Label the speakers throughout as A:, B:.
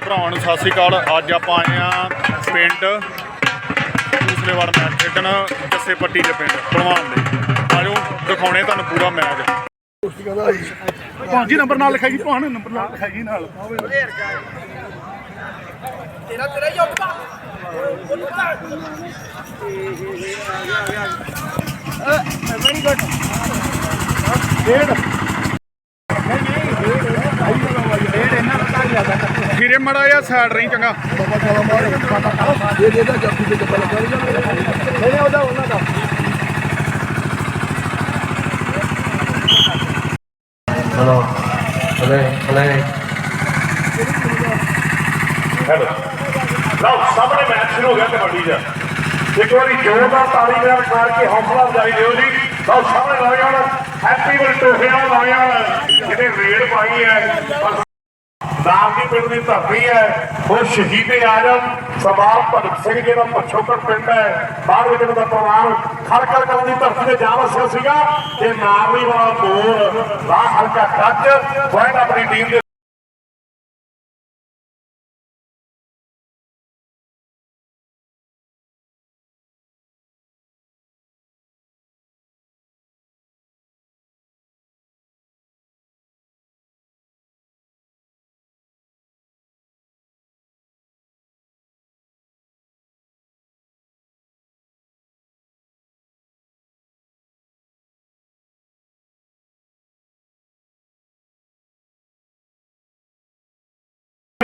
A: ਭਰਾਵਾਂ ਨੂੰ ਸਤਿ ਸ਼੍ਰੀ ਅਕਾਲ। ਅੱਜ ਆਪਾਂ ਆਏ ਆ ਪਿੰਡ ਦੂਸਰੇ ਵਾਰ ਮੈਚ ਖੇਡਣ ਜੱਸੇ ਪੱਟੀ ਦੇ ਪਿੰਡ ਭਲਵਾਨ ਦੇ। ਆਜੋ ਦਿਖਾਉਣੇ ਤੁਹਾਨੂੰ ਪੂਰਾ ਮੈਚ।
B: ਭਾਂਜੀ ਨੰਬਰ ਨਾਲ ਲਿਖਾਈ ਭਾਣ ਨੰਬਰ ਨਾਲ ਲਿਖਾਈ ਨਾਲ।
C: ਤੇਰਾ ਤੇਰਾ ਹੀ ਉੱਠਦਾ
B: ਵੈਰੀ ਗੁੱਡ ਡੇਢ ਇਹਨਾਂ ਦਾ ਤਾਂ
A: ਫਿਰੇ ਮੜਾ ਜਾਂ ਸਾਈਡ ਰਹੀ ਚੰਗਾ
B: ਬਾਬਾ ਸਾਲਾ ਮਾਰ ਇਹ ਜਿਹਦਾ ਜੱਫੀ ਤੇ ਚੱਪਲ ਕਰ ਨਹੀਂ ਉਹਦਾ ਉਹਨਾਂ ਦਾ
D: Hello. Play, play.
E: ਹੈਲੋ ਲਓ ਸਾਹਮਣੇ ਮੈਚ ਸ਼ੁਰੂ ਹੋ ਗਿਆ ਕਬੱਡੀ ਦਾ ਇੱਕ ਵਾਰੀ ਜ਼ੋਰਦਾਰ ਤਾਲੀ ਨਾਲ ਮਾਰ ਕੇ ਹੌਸਲਾ ਅਫਜ਼ਾਈ ਦਿਓ ਜੀ ਲਓ ਸਾਹਮਣੇ ਨੌਜਵਾਨ ਹੈਪੀ ਬਲ ਟੋਹਿਆ ਨੌਜਵਾਨ ਜਿਹਨੇ ਰੇਡ ਪਾਈ ਹੈ ਪਰ ਪਿੰਡ ਦੀ ਧਰਤੀ ਹੈ। ਉਹ ਸ਼ਹੀਦ ਆਜਮ ਸਰਦਾਰ ਭਗਤ ਸਿੰਘ ਜੀ ਦਾ ਪਛੋਕੜ ਪਿੰਡ ਹੈ। ਬਾਹਰ ਵਿੱਚ ਦਾ ਪਰਿਵਾਰ ਖੜਕੜ ਕਰਨ ਦੀ ਧਰਤੀ ਤੇ ਜਾ ਵਸਿਆ ਸੀਗਾ। ਤੇ ਨਾਮੀ ਵਾਲਾ ਬੋਲ ਰਾਹ ਹਲਕਾ ਕੱਚ ਪੁਆਇੰਟ ਆਪਣੀ ਟੀਮ ਦੇ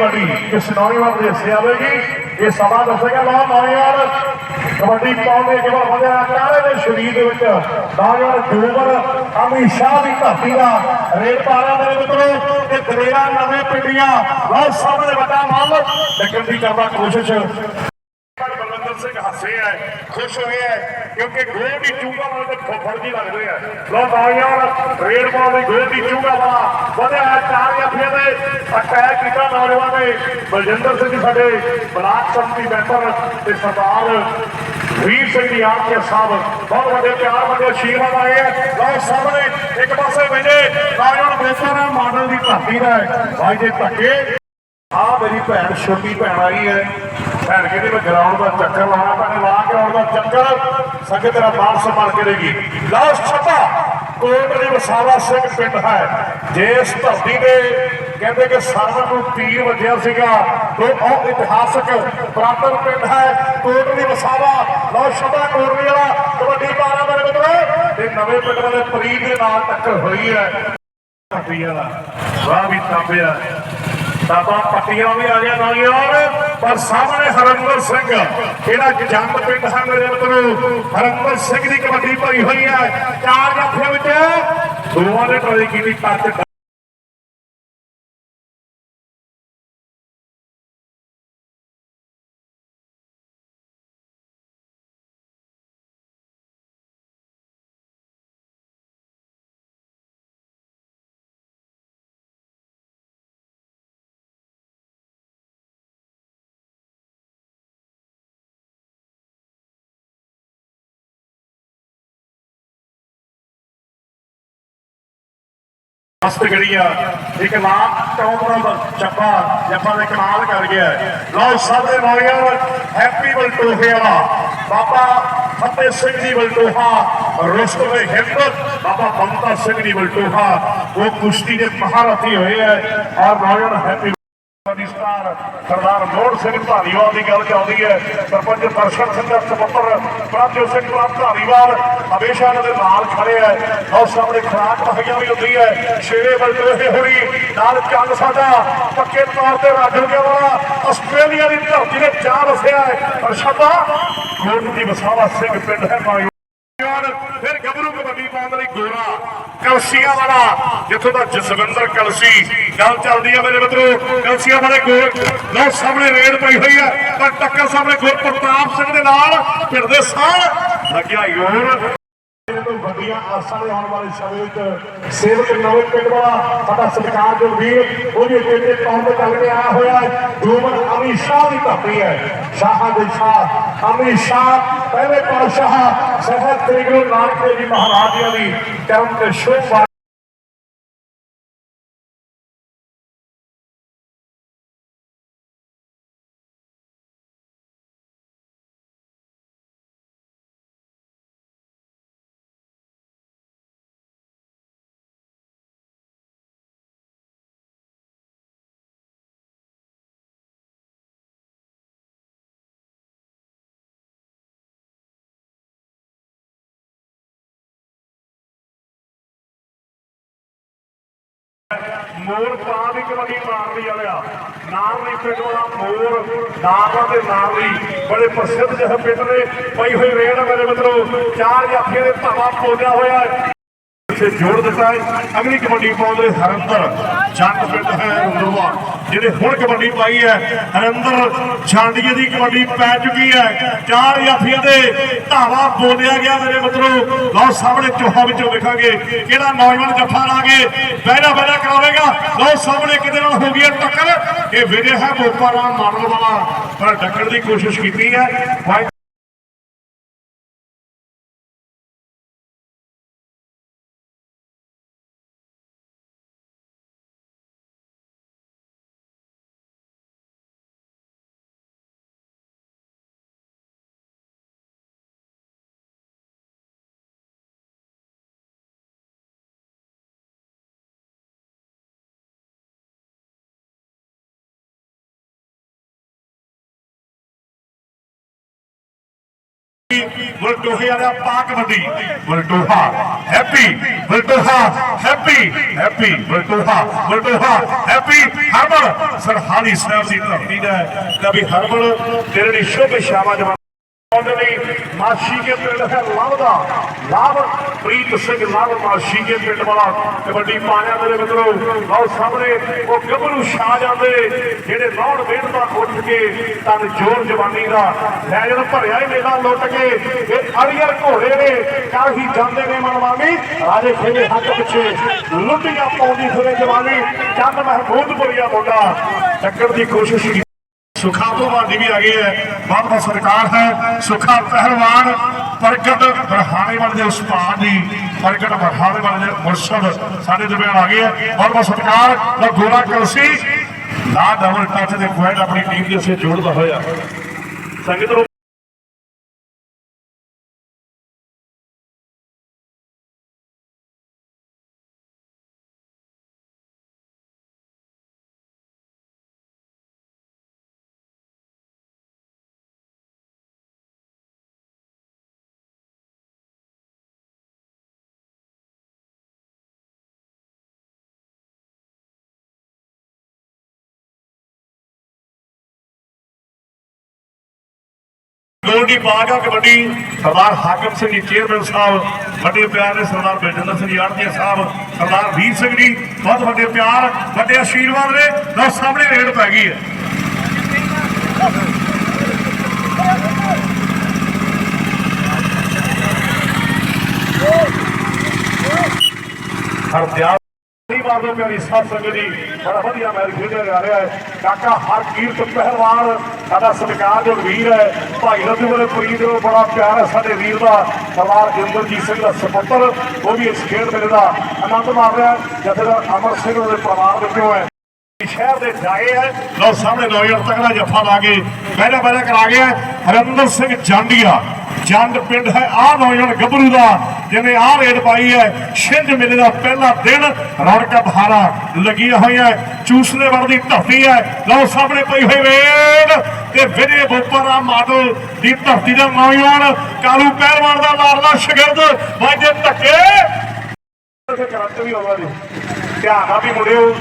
E: ਕਬੱਡੀ ਕਿਸ ਨੌਜਵਾਨ ਦੇ ਹਿੱਸੇ ਆਵੇਗੀ ਇਹ ਸਮਾਂ ਦੱਸੇਗਾ ਲੋ ਨੌਜਵਾਨ। ਕਬੱਡੀ ਪਾਉਂਦੇ ਜਿਵੇਂ ਵਧਿਆ ਕਾਲੇ ਦੇ ਸਰੀਰ ਦੇ ਵਿੱਚ ਨੌਜਵਾਨ ਜੂਬਰ ਅਮੀ ਸ਼ਾਹ ਦੀ ਧਰਤੀ ਦਾ ਰੇਡ ਪਾਰਾ ਮੇਰੇ ਮਿੱਤਰੋ ਤੇ ਦਲੇਰਾ ਨਵੇਂ ਪਿੰਡੀਆਂ ਲੋ ਸਾਹਮਣੇ ਵੱਡਾ ਮੱਲ ਲੱਗਣ ਦੀ ਕਰਦਾ ਕੋਸ਼ਿਸ਼। ਬਲਵੰਦਰ ਹੈ, ਖੁਸ਼ ਹੋਏ ਹੈ, ਕਿਉਂਕਿ ਗੋਲ ਦੀ ਚੂਗਾ ਨਾਲ ਤੇ ਫੁੱਫੜ ਜੀ ਲੱਗਦੇ ਆ ਲੋ ਨੌਜਵਾਨ ਰੇਡ ਬਾਲ ਦੀ ਗੋਲ ਦੀ ਚੂਗਾ ਵਾਲਾ, ਵਧਿਆ ਚਾਰ ਜੱਫੀਆਂ ਦੇ ਅਟੈਕ ਕੀਤਾ ਨੌਜਵਾਨ ਨੇ, ਬਲਜਿੰਦਰ ਸਿੰਘ ਸਾਡੇ, ਬਲਾਕ ਸੰਮਤੀ ਮੈਂਬਰ ਤੇ ਸਰਦਾਰ ਵੀਰ ਸਿੰਘ ਜੀ ਆਖਿਆ ਸਾਹਿਬ, ਬਹੁਤ ਵੱਡੇ ਪਿਆਰ ਵੱਡੇ ਆਸ਼ੀਰਵਾਦ ਆਏ ਹੈ। ਲੋ ਸਾਹਮਣੇ ਇੱਕ ਪਾਸੇ ਵਜੇ ਨੌਜਵਾਨ ਬੇਸਾ ਨਾਲ ਮਾਡਲ ਦੀ ਧਰਤੀ ਦਾ ਹੈ। ਭਾਈ ਦੇ ਧੱਕੇ। ਆ ਮੇਰੀ ਭੈਣ ਛੋਟੀ ਭੈਣ ਆਈ ਹੈ। ਭੈਣ ਕਹਿੰਦੀ ਮੈਂ ਗਰਾਊਂਡ ਦਾ ਚੱਕਰ ਲਾਉਣਾ ਭੈਣ ਲਾ ਗਰਾਊਂਡ ਦਾ ਚੱਕਰ ਸੰਗੇ ਤੇਰਾ ਮਾਨ ਸਨਮਾਨ ਕਰੇਗੀ ਲਾਸਟ ਛੱਪਾ, ਕੋਟ ਵਸਾਵਾ ਸਿੰਘ ਪਿੰਡ ਹੈ। ਜਿਸ ਧਰਤੀ ਦੇ ਕਹਿੰਦੇ ਕਿ ਸਰਵਰ ਨੂੰ ਤੀਰ ਵੱਜਿਆ ਸੀਗਾ, ਤੇ ਉਹ ਇਤਿਹਾਸਕ ਪ੍ਰਾਤਨ ਪਿੰਡ ਹੈ, ਕੋਟ ਦੀ ਵਸਾਵਾ ਲਓ ਛੱਪਾ ਕੋਟਲੀ ਵਾਲਾ ਕਬੱਡੀ ਪਾਰਾ ਮੇਰੇ ਮਿੱਤਰੋ, ਤੇ ਨਵੇਂ ਪਿੰਡ ਵਾਲੇ ਪ੍ਰੀਤ ਦੇ ਨਾਲ ਟੱਕਰ ਹੋਈ ਹੈ। ਪੱਟੀਆਂ ਦਾ ਵਾਹ ਵੀ ਤਾਪਿਆ ਤਾਪਾ ਪੱਟੀਆਂ ਵੀ ਆ ਗਿਆ ਨੌਜਵਾਨ ਪਰ ਸਾਹਮਣੇ ਹਰਿੰਦਰ ਸਿੰਘ, ਜਿਹੜਾ ਜੰਗ ਪਿੰਡ ਹੈ ਮੇਰੇ ਮਿੱਤਰੋ ਹਰਿੰਦਰ ਸਿੰਘ ਦੀ ਕਬੱਡੀ ਭਰੀ ਹੋਈ ਹੈ, ਚਾਰ ਜੱਫਿਆਂ ਵਿੱਚ ਦੋਵਾਂ ਨੇ ਟਰਾਈ ਕੀਤੀ ਟੱਚ ਮਸਤ ਗੜੀਆ। ਇੱਕ ਨਾਮ ਟੌਪ ਦਾ ਚੱਪਾ ਜੱਪਾ ਦੇ ਕਮਾਲ ਕਰ ਗਿਆ ਲਓ ਸਭ ਨੌਜਵਾਨ ਹੈਪੀ ਬਲਟੋਹੇ ਵਾਲਾ। ਬਾਬਾ ਫਤਿਹ ਸਿੰਘ ਦੀ ਬਲਟੋਹਾ ਰੁਸਤਮ ਹਿੰਦ। ਬਾਬਾ ਬੰਤਾ ਸਿੰਘ ਦੀ ਬਲਟੋਹਾ, ਉਹ ਕੁਸ਼ਤੀ ਦੇ ਮਹਾਰਥੀ ਹੋਏ ਹੈ। ਔਰ ਨੌਜਵਾਨ ਹੈਪੀ ਸਟਾਰ ਸਰਦਾਰ ਮੋਹਨ ਸਿੰਘ ਧਾਲੀਵਾਲ ਦੀ ਗੱਲ ਚੱਲਦੀ ਹੈ। ਸਰਪੰਚ ਦਰਸ਼ਨ ਸਿੰਘ ਦਾ ਪ੍ਰਭਜੋਤ ਸਿੰਘ ਪ੍ਰਾਪ ਧਾਲੀਵਾਲ ਹਮੇਸ਼ਾ ਇਹਨਾਂ ਦੇ ਨਾਲ ਖੜੇ ਹੈ। ਔਰ ਸਾਹਮਣੇ ਖਰਾਕ ਮਹਈਆ ਵੀ ਹੁੰਦੀ ਹੈ। ਸ਼ੇਰੇ ਬਲਦੋਹੇ ਹੋਰੀ, ਨਾਲ ਚੱਲ ਸਾਡਾ ਪੱਕੇ ਤੌਰ ਤੇ ਰਾਜੋਗੇ ਵਾਲਾ ਆਸਟ੍ਰੇਲੀਆ ਦੀ ਧਰਤੀ ਤੇ ਜਾ ਵਸਿਆ ਹੈ। ਅਰਸ਼ਦਾ ਕੋਟ ਦੀ ਵਸਾਵਾ ਸਿੰਘ ਪਿੰਡ ਹੈ ਮਾਇਓ ਫਿਰ ਗੱਭਰੂ ਕਬੱਡੀ ਪਾਉਣ ਲਈ ਗੋਰਾ। ਕਲਸੀਆਂ ਵਾਲਾ, ਜਿੱਥੋਂ ਦਾ ਜਸਵਿੰਦਰ ਕਲਸੀ। ਗੱਲ ਚੱਲਦੀ ਹੈ ਮੇਰੇ ਮਿੱਤਰੋ, ਕਲਸੀਆਂ ਵਾਲੇ ਗੋਲ ਲੋ ਸਾਹਮਣੇ ਰੇਡ ਪਈ ਹੋਈ ਹੈ ਪਰ ਟੱਕਰ ਸਾਹਮਣੇ ਗੁਰ ਪ੍ਰਤਾਪ ਸਿੰਘ ਦੇ ਨਾਲ ਫਿਰਦੇ ਸਾਹ, ਲੱਗਿਆ ਯੋਰ ਤੋਂ ਵੱਡੀਆਂ ਆਸਾਂ ਦੇ ਆਉਣ ਵਾਲੇ ਸਮੇਂ ਵਿੱਚ ਸੇਵਕ ਨਵੇਂ ਪਿੰਡ ਵਾਲਾ ਸਾਡਾ ਸਤਿਕਾਰਯੋਗ ਵੀਰ ਉਹਦੀ ਬੇਟੇ ਕੌਮ ਦੇ ਚੱਲ ਕੇ ਆਇਆ ਹੋਇਆ ਹੈ। ਜੂਬਨ ਅਮੀਰ ਸ਼ਾਹ ਦੀ ਧਰਤੀ ਹੈ। ਸ਼ਾਹਾਂ ਦੇ ਸ਼ਾਹ, ਅਮੀਰ ਸ਼ਾਹ, ਪਹਿਲੇ ਪਾਤਸ਼ਾਹ ਸਫਰ ਤਰੀਕ ਨੂੰ ਨਾਨਕ ਦੇਵ ਜੀ ਮਹਾਰਾਜ ਜੀ ਦੀ ਕਰਮ ਤੇ ਸ਼ੋਭਾ ਮੋਰ ਤਾਂ ਵੀ ਕਬੱਡੀ ਮਾਰਦੀ ਵਾਲਿਆ। ਨਾਮ ਨਹੀਂ ਪਿੰਡ ਵਾਲਾ ਮੋਰ ਨਾਮ ਦੇ ਨਾਮ ਲਈ ਬੜੇ ਪ੍ਰਸਿੱਧ ਜਿਹੇ ਪਿੰਡ ਨੇ। ਪਈ ਹੋਈ ਰੇਡ ਮੇਰੇ ਮਿੱਤਰੋ, ਚਾਰ ਜਾਫੀਆਂ ਦੇ ਧਾਵਾ ਪੋਦਿਆ ਹੋਇਆ। ਹੈ ਜੋੜ ਦਿੱਤਾ ਹੈ। ਅਗਲੀ ਕਬੱਡੀ ਪਾਉਂਦੇ ਹਰਿੰਦਰ ਜੰਡ ਪਿੰਡ ਹੈ ਰੰਦਰਵਾ ਜਿਹੜੇ ਹੁਣ ਕਬੱਡੀ ਪਾਈ ਹੈ ਹਰਿੰਦਰ ਛਾਂਡੀਏ ਦੀ ਕਬੱਡੀ ਪੈ ਚੁੱਕੀ ਹੈ। ਚਾਰ ਜਾਫੀਆਂ ਦੇ ਧਾਵਾ ਬੋਲਿਆ ਗਿਆ ਮੇਰੇ ਮਿੱਤਰੋ। ਲਓ ਸਾਹਮਣੇ ਚੋਹਾ ਵਿੱਚੋਂ ਵੇਖਾਂਗੇ ਕਿਹੜਾ ਨੌਜਵਾਨ ਜੱਫਾ ਲਾ ਕੇ ਬਹਿਣਾ ਬਹਿਣਾ ਕਰਾਵੇਗਾ। ਲਓ ਸਾਹਮਣੇ ਕਿਤੇ ਨਾਲ ਹੋ ਗਈ ਟੱਕਰ। ਇਹ ਵਿਜੇ ਹੈ ਬੋਪਾ ਰਾਮ ਮਾਡਲ ਵਾਲਾ। ਪਰ ਟੱਕਰ ਦੀ ਕੋਸ਼ਿਸ਼ ਕੀਤੀ ਹੈ। ਵਾਹਿਗੁਰੂ ਵਲਟੋਹੇ ਵਾਲਾ ਪਾ kabaddi Valtoha happy Valtoha happy happy Valtoha Valtoha happy herbal Sarhali Sahib ਦੀ ਧਰਤੀ ਦਾ ਹੈ। ਕਵੀ ਹਰਬਲ ਤੇਰੇ ਲਈ ਸ਼ੁਭ ਸ਼ਾਮਾ ਜਮਾ ਲਈ ਮਾਸ਼ੀ ਕੇ ਪਿੰਡ ਹੈ love Lovepreet Singh love ਮਾਸ਼ੀ ਕੇ ਪਿੰਡ ਵਾਲਾ। ਕਬੱਡੀ ਪਾਇਆ ਮੇਰੇ ਮਿੱਤਰੋ, ਲਓ ਸਾਹਮਣੇ ਉਹ ਗੱਭਰੂ ਛਾ ਜਾਂਦੇ ਜਿਹੜੇ ਲੋੜ ਮਿਹਨਤ ਦਾ ਉੱਠ ਕੇ ਤਨ ਜੋਰ ਜਵਾਨੀ ਦਾ ਲੈ ਜਣ ਭਰਿਆ ਹੀ ਮੇਲਾ ਲੁੱਟ ਕੇ, ਇਹ ਅੜੀਅਰ ਘੋੜੇ ਨੇ ਕਾਹੀ ਜਾਂਦੇ ਨੇ ਮਨਵਾਮੀ ਰਾਜੇ ਖੇਡੇ ਹੱਥ ਪਿੱਛੇ ਲੁੱਟੀਆਂ ਪਾਉਂਦੀ ਫਿਰੇ ਜਵਾਨੀ। ਚੰਦ ਮਹਿਮੂਦ ਮਹਿਮੂਦਪੁਰੀਆ ਮੁੰਡਾ ਟੱਕਰ ਦੀ ਕੋਸ਼ਿਸ਼ ਕੀਤੀ ਸੁਖਾ ਭਲਵਾਨ ਜੀ ਵੀ ਆ ਗਏ ਹੈ ਬਹੁਤ ਬਹੁਤ ਸਰਕਾਰ ਹੈ। ਸੁਖਾ ਪਹਿਲਵਾਨ ਪ੍ਰਗਟ ਬਰਹਾਣੇ ਵਾਲੇ ਦੇ ਉਸਤਾਦ ਦੀ ਪ੍ਰਗਟ ਬਰਹਾਣੇ ਵਾਲੇ ਦੇ ਮੁਰਸ਼ਦ ਸਾਡੇ ਦਰਮਿਆਨ ਆ ਗਏ ਹੈ ਬਹੁਤ ਬਹੁਤ ਸਰਕਾਰ ਦਾ ਗੋਰਾ ਕਲਸੀ ਲਾ ਡਬਲ ਟੱਚ ਦੇ ਪੁਆਇੰਟ ਆਪਣੀ ਟੀਮ ਦੇ ਸੇ ਜੋੜਦਾ ਹੋਇਆ। ਸੰਗਤ ਨੂੰ ਗੋਲਡੀ ਬਾਗ ਕਬੱਡੀ। ਸਰਦਾਰ ਹਾਕਮ ਸਿੰਘ ਜੀ ਚੇਅਰਮੈਨ ਸਾਹਿਬ, ਵੱਡੇ ਪਿਆਰ ਦੇ ਸਰਦਾਰ ਬਲਜਿੰਦਰ ਸਿੰਘ ਜੀ ਸਾਹਿਬ, ਸਰਦਾਰ ਵੀਰ ਸਿੰਘ ਜੀ, ਬਹੁਤ ਵੱਡੇ ਪਿਆਰ, ਵੱਡੇ ਆਸ਼ੀਰਵਾਦ ਨੇ। ਲਓ, ਸਾਹਮਣੇ ਰੇਡ ਪੈ ਗਈ ਹੈ। ਹਰਦਿਆਲ ਨਹੀਂ ਮਾਰਦੇ ਪਿਆਰੀ ਸਾਧ ਸੰਗਤ ਜੀ। ਬੜਾ ਵਧੀਆ ਮੈਚ ਖੇਡਿਆ ਜਾ ਰਿਹਾ ਹੈ। ਕਾਕਾ ਹਰਕੀਰਤ ਪਹਿਲਵਾਨ, ਸਾਡਾ ਸਤਿਕਾਰਯੋਗ ਵੀਰ ਹੈ, ਭਾਈ ਲੱਦੂ ਵਾਲੇ ਫਰੀਦ ਨੂੰ ਬੜਾ ਪਿਆਰ ਹੈ ਸਾਡੇ ਵੀਰ ਦਾ। ਸਰਦਾਰ ਇੰਦਰਜੀਤ ਸਿੰਘ ਦਾ ਸੁਪੁੱਤਰ, ਉਹ ਵੀ ਇਸ ਖੇਡ ਮੇਲੇ ਦਾ ਆਨੰਦ ਮਾਣ ਰਿਹਾ ਜਥੇਦਾਰ ਅਮਰ ਸਿੰਘ ਦੇ ਪਰਿਵਾਰ ਵਿੱਚੋਂ ਹੈ। ਸ਼ਹਿਰ ਦੇ ਜਾਏ ਹੈ। ਲਓ ਸਾਹਮਣੇ ਨੌਜਵਾਨ ਤਕੜਾ ਜੱਫਾ ਲਾ ਕੇ ਪਹਿਲਾ ਪਹਿਲਾ ਕਰਾ ਗਿਆ ਹਰਿੰਦਰ ਸਿੰਘ ਜਾਂਡੀਆ। ਜੰਡ ਪਿੰਡ ਹੈ, ਆਹ ਨੌਜਵਾਨ ਗੱਭਰੂ ਦਾ ਜਿਹਨੇ ਆਹ ਰੇਡ ਪਾਈ ਹੈ, ਛਿੰਝ ਮੇਲੇ ਦਾ ਪਹਿਲਾ ਦਿਨ ਰੌਣਕਾਂ ਬਹਾਰਾਂ ਲੱਗੀਆਂ ਹੋਈਆਂ ਚੂਸਨੇ ਵਾਲ ਦੀ ਧਰਤੀ ਹੈ। ਲਓ ਸਾਹਮਣੇ ਪਈ ਹੋਈ ਰੇਡ ਤੇ ਵਿਜੇ ਬੋਪਰਾ ਮਾਡਲ ਦੀ ਧਰਤੀ ਦਾ ਨੌਜਵਾਨ, ਕਾਲੂ ਪਹਿਲਵਾਨ ਦਾ ਮਾਰਦਾ ਸ਼ਗਿਰਦ, ਵਾਜੇ ਧੱਕੇ। ਤੇ ਕਰੰਟ ਵੀ ਆਉਂਦਾ ਜੀ ਧਿਆਨ ਨਾਲ ਵੀ ਮੁੜਿਓ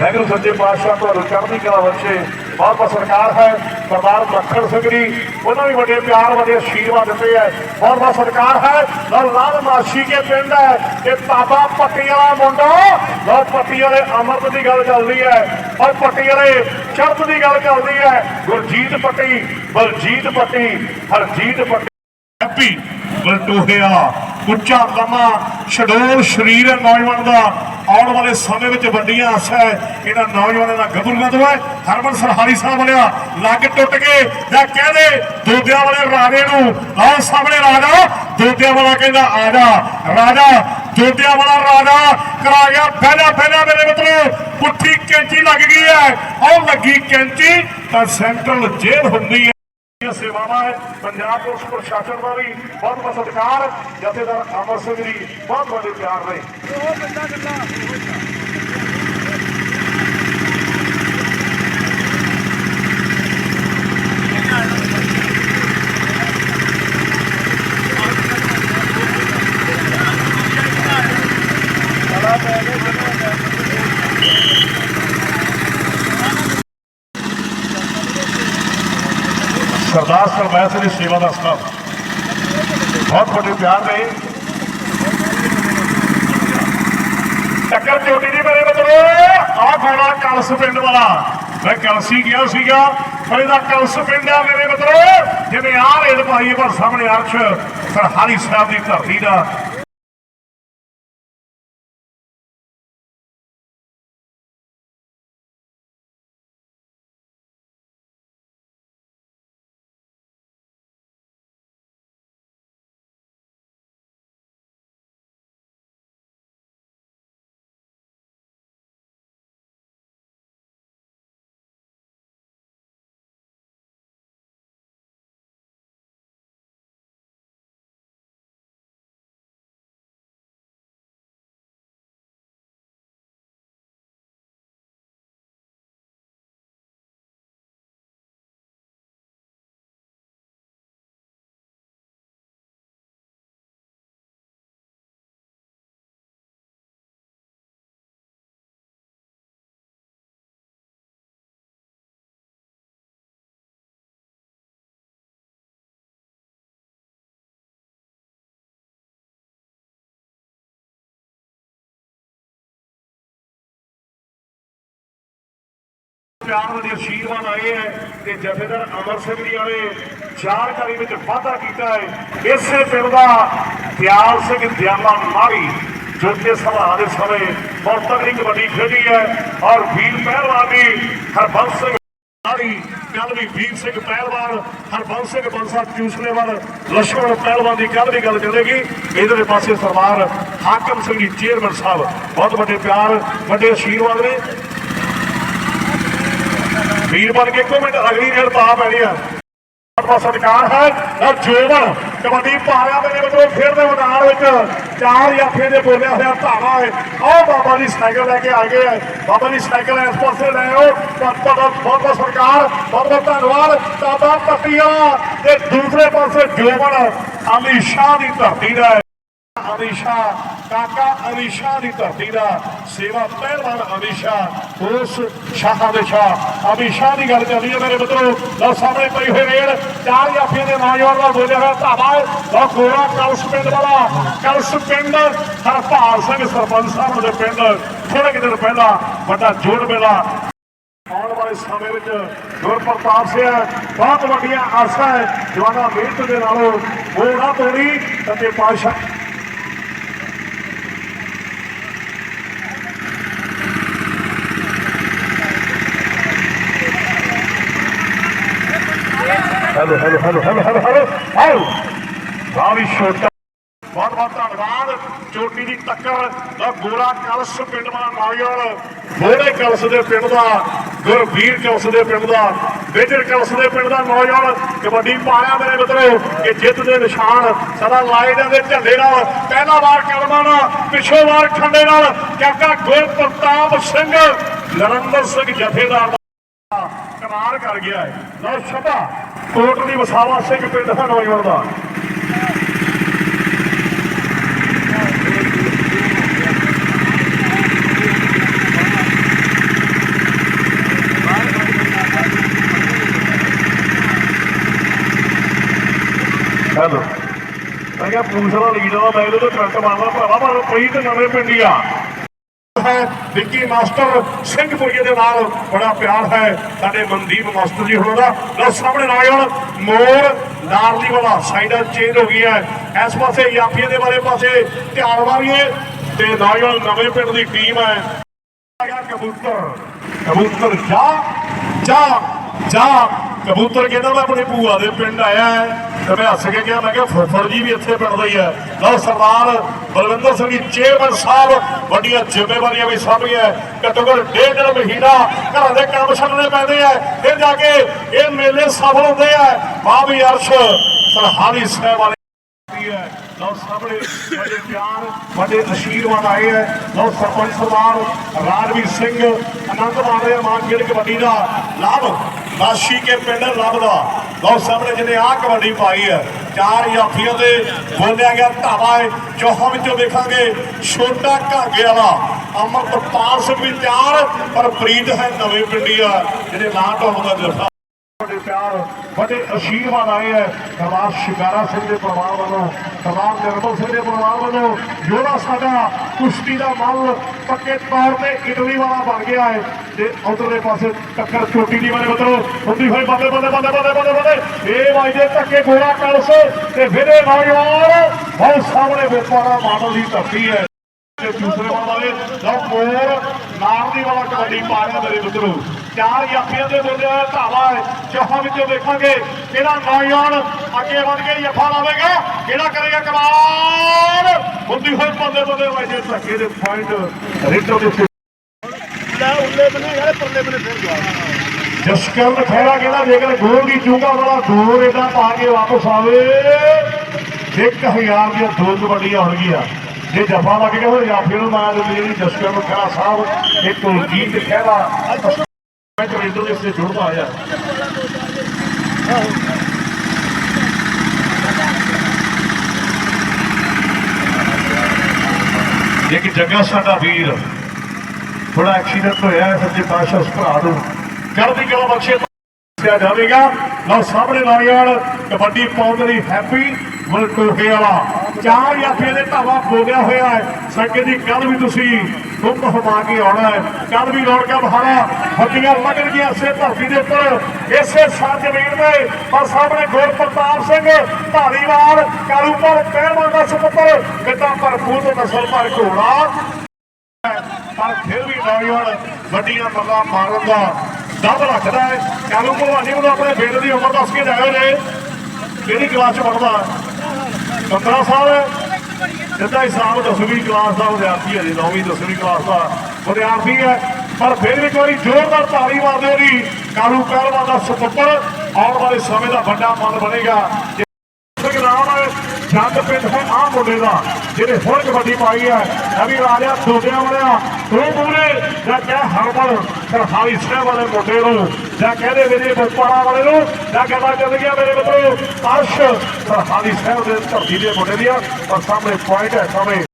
E: ਵੈਗਰੂ ਸੱਚੇ ਪਾਤਸ਼ਾਹ, ਤੁਹਾਨੂੰ ਚੜ੍ਹਦੀ ਕਲਾ ਬਖਸ਼ੇ। ਬਹੁਤ ਸਰਕਾਰ ਹੈ, ਸਰਦਾਰ ਮੱਖਣ ਸਿੰਘ ਜੀ, ਉਹਨਾਂ ਵੀ ਵੱਡੇ ਪਿਆਰ, ਵੱਡੇ ਆਸ਼ੀਰਵਾਦ ਦਿੱਤੇ ਹੈ ਬਹੁਤ ਬਹੁਤ ਸਰਕਾਰ ਹੈ ਲਓ ਲਾਲ ਮਾਸ਼ੀ ਕੇ ਪਿੰਡ ਹੈ ਇਹ ਬਾਬਾ ਪੱਟੀ ਵਾਲਾ ਮੁੰਡਾ। ਲਓ ਪੱਟੀ ਵਾਲੇ ਅੰਮ੍ਰਿਤ ਦੀ ਗੱਲ ਚੱਲਦੀ ਹੈ, ਔਰ ਪੱਟੀ ਵਾਲੇ ਚੜ੍ਹਤ ਦੀ ਗੱਲ ਚੱਲਦੀ ਹੈ। ਗੁਰਜੀਤ ਪੱਟੀ, ਬਲਜੀਤ ਪੱਟੀ, ਹਰਜੀਤ ਪੱਟੀ ਹੈਪੀ ਬਲਟੋਹਿਆ। ਉੱਚਾ ਲੰਮਾ ਛਡੋਲ ਸਰੀਰ ਹੈ ਨੌਜਵਾਨ ਦਾ। ਆਉਣ ਵਾਲੇ ਸਮੇਂ ਵਿੱਚ ਵੱਡੀਆਂ ਆਸਾਂ ਹੈ। ਇਹਨਾਂ ਨੌਜਵਾਨਾਂ ਦਾ ਗੱਭਰੂਆਂ ਤੋਂ ਹੈ ਹਰਮਨ ਸਰਹਾਰੀ ਸਾਹਿਬ ਵਾਲਿਆ, ਲੱਗ ਟੁੱਟ ਕੇ ਜਾਂ ਕਹਦੇ ਦੋਦਿਆਂ ਵਾਲੇ ਰਾਜੇ ਨੂੰ, ਆਹ ਸਾਹਮਣੇ ਰਾਜਾ ਦੋਦਿਆਂ ਵਾਲਾ ਕਹਿੰਦਾ, ਆ ਜਾ, ਰਾਜਾ ਦੋਦਿਆਂ ਵਾਲਾ ਰਾਜਾ, ਕਰਾ ਗਿਆ ਪਹਿਲਾ ਪਹਿਲਾ ਮੇਰੇ ਮਿੱਤਰੋ। ਪੁੱਠੀ ਕੈਂਚੀ ਲੱਗ ਗਈ ਹੈ। ਉਹ ਲੱਗੀ ਕੈਂਚੀ ਤਾਂ ਸੈਂਟਰਲ ਜੇਲ੍ਹ ਹੁੰਦੀ ਹੈ। ਦੀਆਂ ਸੇਵਾਵਾਂ ਹੈ। ਪੰਜਾਬ ਪੁਲਿਸ ਪ੍ਰਸ਼ਾਸਨ ਦਾ ਵੀ ਬਹੁਤ ਬਹੁਤ ਸਤਿਕਾਰ। ਜਥੇਦਾਰ ਅਮਰ ਸਿੰਘ ਜੀ ਬਹੁਤ ਵੱਡੇ ਪਿਆਰ ਨੇ ਸਰਦਾਰ ਸਰਮੈਸ ਦੀ ਸੇਵਾ ਦਾ ਸਟਾਫ ਬਹੁਤ ਵੱਡੇ ਪਿਆਰ ਨੇ ਟੱਕਰ ਚੋਟੀ ਦੀ ਮੇਰੇ ਮਤਲਬ ਆ ਗੋਲਾ ਕਲਸ ਪਿੰਡ ਵਾਲਾ। ਮੈਂ ਕਲਸੀ ਗਿਆ ਸੀਗਾ, ਪਰ ਇਹਦਾ ਕਲਸ ਪਿੰਡ ਆ ਮੇਰੇ ਮਤਲਬ ਜਿਵੇਂ ਆ ਰੇਡ ਪਾਈ ਪਰ ਸਾਹਮਣੇ ਅਰਸ਼ ਸਰਹਾਰੀ ਸਾਹਿਬ ਦੀ ਧਰਤੀ ਦਾ ਪਿਆਰ ਵਾਲੇ ਅਸ਼ੀਰਵਾਦ ਆਏ ਹੈ ਤੇ ਜਥੇਦਾਰ ਅਮਰ ਸਿੰਘ ਜੀ ਵਾਲੇ ਜਾਣਕਾਰੀ ਵਿੱਚ ਵਾਧਾ ਕੀਤਾ ਹੈ। ਇਸੇ ਪਿੰਡ ਦਾ ਦਿਆਲ ਸਿੰਘ ਦਿਆਲਾ ਮਾਰੀ, ਜੋ ਕਿ ਸਭਾ ਦੇ ਸਮੇਂ ਬਹੁਤ ਤਕੜੀ ਕਬੱਡੀ ਖੇਡੀ ਹੈ ਔਰ ਵੀਰ ਪਹਿਲਵਾਨ ਵੀ ਹਰਬੰਸ ਸਿੰਘ ਮਾਰੀ ਕੱਲ ਵੀ ਵੀਰ ਸਿੰਘ ਪਹਿਲਵਾਨ, ਹਰਬੰਸ ਸਿੰਘ ਬੰਸਾ ਚੂਸਲੇਵਾਲ ਲਸ਼ਕਰ ਪਹਿਲਵਾਨ ਦੀ ਕੱਲ ਦੀ ਗੱਲ ਕਰੇਗੀ। ਇਧਰਲੇ ਪਾਸੇ ਸਰਦਾਰ ਹਾਕਮ ਸਿੰਘ ਜੀ ਚੇਅਰਮੈਨ ਸਾਹਿਬ, ਬਹੁਤ ਵੱਡੇ ਪਿਆਰ, ਵੱਡੇ ਅਸ਼ੀਰਵਾਦ ਨੇ। ਵੀਰ ਬਣ ਕੇ ਇੱਕੋ ਮਿੰਟ ਅਗਲੀ ਰੇਡ ਪਾ ਪੈਣੀ ਆ। ਬਹੁਤ ਸਤਿਕਾਰ ਹੈ। ਔਰ ਜੋਬਨ ਕਬੱਡੀ ਪਾਰਿਆ ਦੇ ਵਿੱਚੋਂ ਫਿਰ ਦੇ ਮੈਦਾਨ ਵਿੱਚ ਚਾਰ ਯਾਫੇ ਦੇ ਬੋਲਿਆ ਹੋਇਆ ਧਾਰਾ ਹੈ। ਆਹ ਬਾਬਾ ਜੀ ਸਾਈਕਲ ਲੈ ਕੇ ਆ ਗਏ ਹੈ ਬਾਬਾ ਜੀ ਸਾਈਕਲ ਇਸ ਪਾਸੇ ਲੈ ਆਓ। ਤੁਹਾਡਾ ਬਹੁਤ ਬਹੁਤ ਬਹੁਤ ਸਤਿਕਾਰ, ਬਹੁਤ ਬਹੁਤ ਧੰਨਵਾਦ। ਤਾਬਾ ਪੱਟੀਆਂ ਤੇ ਦੂਸਰੇ ਪਾਸੇ ਜੋਬਨ ਅਲੀ ਸ਼ਾਹ ਦੀ ਧਰਤੀ ਦਾ ਹੈ ਅਮੀਸ਼ਾ ਕਾਕਾ ਅਮੀਸ਼ਾ ਦੀ ਧਰਤੀ ਦਾ ਸੇਵਾ ਪਹਿਲਵਾਨ ਅਮੀਸ਼ਾ ਉਸ ਸ਼ਾਹਾਂ ਦੇ ਸ਼ਾਹ। ਅਮੀਸ਼ਾ ਦੀ ਗੱਲ ਚੱਲਦੀ ਹੈ ਮੇਰੇ ਮਿੱਤਰੋ, ਲਓ ਸਾਹਮਣੇ ਪਈ ਹੋਈ ਰੇਡ ਚਾਰ ਜਾਫੀਆਂ ਦੇ ਨੌਜਵਾਨ ਦਾ ਬੋਲਿਆ ਹੋਇਆ ਧਾਵਾ ਲਓ ਗੋਰਾ ਕਲਸ ਪਿੰਡ ਵਾਲਾ, ਕਲਸ ਪਿੰਡ ਹਰਪਾਲ ਸਿੰਘ ਸਰਪੰਚ ਸਾਹਿਬ ਦੇ ਪਿੰਡ ਥੋੜੇ ਕੁ ਦਿਨ ਪਹਿਲਾਂ ਵੱਡਾ ਜੋੜ ਮੇਲਾ ਆਉਣ ਵਾਲੇ ਸਮੇਂ ਵਿੱਚ ਗੁਰਪ੍ਰਤਾਪ ਸਿੰਘ ਬਹੁਤ ਵੱਡੀਆਂ ਆਸਾਂ ਹੈ। ਜਵਾਨਾ ਮਿਹਨਤ ਦੇ ਨਾਲੋਂ ਉਹ ਨਾ ਤੋੜੀ ਅਤੇ Pasha hello hello hello hello hello hello ਆਓ ਬਾਵੀ ਛੋਟਾ। ਬਹੁਤ ਬਹੁਤ ਧੰਨਵਾਦ। ਚੋਟੀ ਦੀ ਟੱਕਰ ਦਾ ਗੋਰਾ ਕਲਸ ਪਿੰਡ ਦਾ ਨੌਜਵਾਨ ਮੋੜੇ ਕਲਸ ਦੇ ਪਿੰਡ ਦਾ, ਗੁਰਵੀਰ ਕਲਸ ਦੇ ਪਿੰਡ ਦਾ, ਮੇਜਰ ਕਲਸ ਦੇ ਪਿੰਡ ਦਾ ਨੌਜਵਾਨ ਕਬੱਡੀ ਪਾਇਆ ਮੇਰੇ ਮਿੱਤਰੋ, ਕਿ ਜਿੱਤ ਦੇ ਨਿਸ਼ਾਨ ਸਦਾ ਲਾਏ ਜਾਂਦੇ ਝੰਡੇ ਨਾਲ। ਪਹਿਲਾ ਵਾਰ ਕਲਮਾਂ ਨਾਲ ਪਿਛੋ ਵਾਰ ਖੰਡੇ ਨਾਲ। ਕਾਕਾ ਗੁਰਪ੍ਰਤਾਪ ਸਿੰਘ, ਨਰਿੰਦਰ ਸਿੰਘ ਜਥੇਦਾਰ ਦਾ ਕਮਾਲ ਕਰ ਗਿਆ ਹੈ। ਲਓ ਸ਼ਬਾ। ਕੋਟਲੀ ਵਸਾਵਾ ਸਿੰਘ ਪਿੰਡ ਦਾ ਨੌਜਵਾਨ ਦਾ। ਹੈਲੋ। ਮੈਂ ਕਿਹਾ ਪੁਲਿਸ ਦਾ ਲੀਡਰ ਆ ਮੈਂ ਇਹਦੇ ਤੋਂ ਕਰੰਟ ਮਾਰਦਾ ਭਰਾਵਾ, ਪਰ ਪਈ ਤੇ ਨਵੇਂ ਪਿੰਡੀ ਆ। ਹੈ ਵਿੱਕੀ ਮਾਸਟਰ ਸਿੰਘਪੁਰੀਏ ਦੇ ਨਾਲ ਬੜਾ ਪਿਆਰ ਹੈ। ਸਾਡੇ ਮਨਦੀਪ ਮਾਸਟਰ ਜੀ ਹੋਣਾ ਦਾ। ਲਓ ਸਾਹਮਣੇ ਨੌਜਵਾਨ ਮੋਰ ਨਾਰਲੀ ਵਾਲਾ ਸਾਈਡਾਂ ਚੇਂਜ ਹੋ ਗਈ ਹੈ। ਇਸ ਪਾਸੇ ਯਾਪੀਏ ਦੇ ਵਾਲੇ ਪਾਸੇ ਧਿਆਨ ਵਾਲੀਏ ਤੇ ਨੌਜਵਾਨ ਨਵੇਂ ਪਿੰਡ ਦੀ ਟੀਮ ਹੈ। ਆਇਆ ਕਬੂਤਰ। ਕਬੂਤਰ ਜਾ ਜਾ ਜਾ। ਕਬੂਤਰ ਕਹਿੰਦਾ ਮੈਂ ਆਪਣੇ ਭੂਆ ਦੇ ਪਿੰਡ ਆਇਆ ਹੈ। ਤੇ ਮੈਂ ਹੱਸ ਕੇ ਕਿਹਾ ਮੈਂ ਕਿਹਾ ਫੁੱਫੜ ਜੀ ਵੀ ਇੱਥੇ ਪਿੰਡ ਦਾ ਹੀ ਹੈ ਲਓ ਸਰਦਾਰ ਬਲਵਿੰਦਰ ਸਿੰਘ ਜੀ ਚੇਅਰਮੈਨ ਸਾਹਿਬ, ਵੱਡੀਆਂ ਜ਼ਿੰਮੇਵਾਰੀਆਂ ਵੀ ਸਾਂਭੀਆਂ ਘੱਟੋ ਘੱਟ ਡੇਢ ਡੇਢ ਮਹੀਨਾ ਘਰਾਂ ਦੇ ਕੰਮ ਛੱਡਣੇ ਪੈਂਦੇ ਆ। ਫਿਰ ਜਾ ਕੇ ਇਹ ਮੇਲੇ ਸਫਲ ਹੁੰਦੇ ਆ। ਬਾਬੀ ਅਰਸ਼, ਸਰਹਾਲੀ ਸਾਹਿਬ ਵਾਲੇ ਹੈ। ਲਓ ਸਾਹਮਣੇ ਵੱਡੇ ਪਿਆਰ ਵੱਡੇ ਅਸ਼ੀਰਵਾਦ ਆਏ ਹੈ। ਲਓ ਸਰਪੰਚ ਸਰਦਾਰ ਰਾਜਵੀਰ ਸਿੰਘ, ਆਨੰਦ ਮਾਣ ਰਿਹਾ ਮਾਨ ਕਬੱਡੀ ਦਾ। ਲਾਭ ਲਾਸ਼ੀ ਕੇ ਪਿੰਡ ਲੱਭਦਾ ਲਓ ਸਾਹਮਣੇ ਜਿਹਨੇ ਆਹ ਕਬੱਡੀ ਪਾਈ ਹੈ, ਚਾਰ ਯਾਫੀਆਂ ਤੇ ਬੋਲਿਆ ਗਿਆ ਧਾਵਾ ਹੈ। ਚੌਹਾਂ ਵਿੱਚੋਂ ਦੇਖਾਂਗੇ ਛੋਟਾ ਘਾਗੇ ਵਾਲਾ, ਅਮਰਪਾਲ ਸਿੰਘ ਵੀ ਤਿਆਰ, ਪਰ ਪ੍ਰੀਤ ਹੈ ਨਵੇਂ ਪਿੰਡੀ ਆ, ਜਿਹਨੇ ਨਾਂ ਢੋਲ ਦਾ ਜੱਫਾ ਵੱਡੇ ਵੱਡੇ ਅਸ਼ੀਰਵਾਦ ਆਏ ਹੈ। ਸਰਦਾਰ ਸ਼ਿਕਾਰਾ ਸਿੰਘ ਦੇ ਪਰਿਵਾਰ ਵੱਲੋਂ ਸਰਦਾਰ ਨਿਰਮਲ ਸਿੰਘ ਦੇ ਪਰਿਵਾਰ ਵੱਲੋਂ, ਜਿਹੜਾ ਸਾਡਾ ਕੁਸ਼ਤੀ ਦਾ ਮੱਲ ਪੱਕੇ ਤੌਰ ਤੇ ਇਟਲੀ ਵਾਲਾ ਬਣ ਗਿਆ ਹੈ। ਤੇ ਉਧਰਲੇ ਪਾਸੇ ਟੱਕਰ ਚੋਟੀ ਦੀ ਵਾਲੇ ਬਦਲੋ ਹੁੰਦੀ ਹੋਈ ਬੰਦੇ ਬੰਦੇ ਬੰਦੇ ਬੰਦੇ ਬੰਦੇ ਬੰਦੇ ਇਹ ਵਾਜਦੇ ਧੱਕੇ ਗੋਲਾ ਕਲਸ ਤੇ ਫਿਰੇ ਨੌਜਵਾਨ, ਬਹੁਤ ਸਾਹਮਣੇ ਵਪਾਰਾ ਮਾਡਲ ਦੀ ਧਰਤੀ ਹੈ। ਦੂਸਰੇ ਵਾਲ ਵਾਲੇ, ਲਓ ਮੋਰ, ਨਾਮ ਦੀ ਵਾਲਾ ਕਬੱਡੀ ਪਾ ਰਿਹਾ ਮੇਰੇ ਮਿੱਤਰੋ। ਚਾਰ ਯਾਫੀਆਂ ਦੇ ਬੋਲੇ ਹੋਏ ਧਾਵਾ ਹੈ ਚੌਹਾਂ ਵਿੱਚੋਂ ਦੇਖਾਂਗੇ ਕਿਹੜਾ ਨੌਜਵਾਨ ਅੱਗੇ ਵੱਧ ਕੇ ਯਫਾ ਲਾਵੇਗਾ ਕਿਹੜਾ ਕਰੇਗਾ ਕਮਾਲ। ਹੁੰਦੀ ਹੋਈ ਬੰਦੇ ਬੰਦੇ ਵਜੇ ਧੱਕੇ ਦੇ ਪੁਆਇੰਟ ਰਿਟੋ ਦੇ
B: ਲੈ ਉੱਲੇ ਬਨੇ ਯਾਰ ਪਰਲੇ ਬਨੇ ਫਿਰ ਗਿਆ
E: ਜਸਕਰਨ ਖੈਰਾ ਕਹਿੰਦਾ ਜੇਕਰ ਗੋਲ ਦੀ ਚੂੰਗਾ ਵਾਲਾ ਦੂਰ ਏਦਾਂ ਪਾ ਕੇ ਵਾਪਸ ਆਵੇ। 1000 ਦੀਆਂ ਦੋ ਕਬੱਡੀਆਂ ਹੋਣਗੀਆਂ। ਜੇ ਜਫਾ ਲੱਗ ਗਿਆ ਫਿਰ ਜਾਫੇ ਨੂੰ ਮਾਰ ਦਿੰਦੀ ਜਿਹੜੀ ਜਸਕਰਨ ਖੈਰਾ ਸਾਹਿਬ ਇੱਕ ਕੁਲਜੀਤ ਖੈਰਾ ਮੈਂ ਕਮੈਂਟਰ ਦੇ ਸੇ ਜੁੜਦਾ ਆਇਆ ਜੇ ਜੱਗਾ ਸਾਡਾ ਵੀਰ। ਥੋੜਾ ਐਕਸੀਡੈਂਟ ਹੋਇਆ ਹੈ ਸੱਚੇ ਪਾਤਸ਼ਾਹ ਉਸ ਭਰਾ ਨੂੰ। ਚੜ੍ਹਦੀ ਕਲਾ ਬਖਸ਼ੇ ਜਾਵੇਗਾ। ਲਓ ਸਾਹਮਣੇ ਨੌਜਵਾਨ ਕਬੱਡੀ ਪਾਉਣ ਲਈ ਹੈਪੀ ਮਲਟੋਹੇ ਵਾਲਾ ਚਾਰ ਯਾਫੇ ਦੇ ਧਾਵਾ ਬੋਲਿਆ ਹੋਇਆ ਹੈ। ਸੰਗੇ ਦੀ ਕੱਲ ਵੀ ਤੁਸੀਂ ਗੁੰਮ ਹਮਾ ਕੇ ਆਉਣਾ ਹੈ। ਕੱਲ ਵੀ ਰੌਣਕਾਂ ਬਹਾਰਾ ਹੱਡੀਆਂ ਲੱਗਣਗੀਆਂ ਇਸੇ ਧਰਤੀ ਦੇ ਉੱਪਰ। ਇਸੇ ਸਾਥ ਜ਼ਮੀਨ ਤੇ। ਪਰ ਸਾਹਮਣੇ ਗੁਰ ਪ੍ਰਤਾਪ ਸਿੰਘ ਧਾਰੀਵਾਲ ਕਾਲੂਪੁਰ ਪਹਿਲਵਾਨ ਦਾ ਸੁਪੁੱਤਰ ਕਿੱਦਾਂ ਭਰਪੂਰ ਤੇ ਨਸਲ ਭਰ ਘੋੜਾ। ਪਰ ਫਿਰ ਵੀ ਨੌਜਵਾਨ ਵੱਡੀਆਂ ਮੱਲਾਂ ਮਾਰਨ ਦਾ ਦਮ ਰੱਖਦਾ ਹੈ। ਕਾਲੂ ਭਲਵਾਨੀ ਨੂੰ ਆਪਣੇ ਬੇਟੇ ਦੀ ਉਮਰ ਦੱਸ ਕੇ ਜਾਇਓ ਨੇ ਕਿਹੜੀ ਕਲਾਸ ਚ ਪੜਦਾ 15 ਸਾਲ ਜਿੱਦਾਂ ਹਿਸਾਬ 10ਵੀਂ ਕਲਾਸ ਦਾ ਵਿਦਿਆਰਥੀ ਹੈ ਜੀ 9ਵੀਂ 10ਵੀਂ ਕਲਾਸ ਦਾ ਵਿਦਿਆਰਥੀ ਹੈ। ਪਰ ਫਿਰ ਇੱਕ ਵਾਰੀ ਜ਼ੋਰਦਾਰ ਤਾੜੀ ਮਾਰਦੇ ਉਹਦੀ ਕਾਲੂ ਪਹਿਲਵਾਨ ਦਾ ਸੁਪੁੱਤਰ ਆਉਣ ਵਾਲੇ ਸਮੇਂ ਦਾ ਵੱਡਾ ਮਨ ਬਣੇਗਾ। ਹੈ ਦਾ, ਜਿਹਨੇ ਹੁਣ ਕਬੱਡੀ ਪਾਈ ਹੈ, ਨਵੀਂ ਰਾਜਾ ਦੋਦਿਆਂ ਵਾਲਿਆ ਤੂੰ ਮੂਰੇ ਜਾਂ ਕਹਿ ਹਰਮਨ ਸਰਹਾਲੀ ਸਾਹਿਬ ਵਾਲੇ ਮੁੰਡੇ ਨੂੰ, ਜਾਂ ਕਹਦੇ ਮੇਰੇ ਬੁੱਪਾਰਾ ਵਾਲੇ ਨੂੰ, ਜਾਂ ਕਹਿੰਦਾ ਚੱਲ ਗਿਆ ਮੇਰੇ ਮਿੱਤਰੋ, ਅਰਸ਼ ਸਰਹਾਲੀ ਸਾਹਿਬ ਦੇ ਧਰਤੀ ਦੇ ਮੁੰਡੇ ਦੀਆਂ, ਪਰ ਸਾਹਮਣੇ ਪੁਆਇੰਟ ਹੈ, ਸਾਹਮਣੇ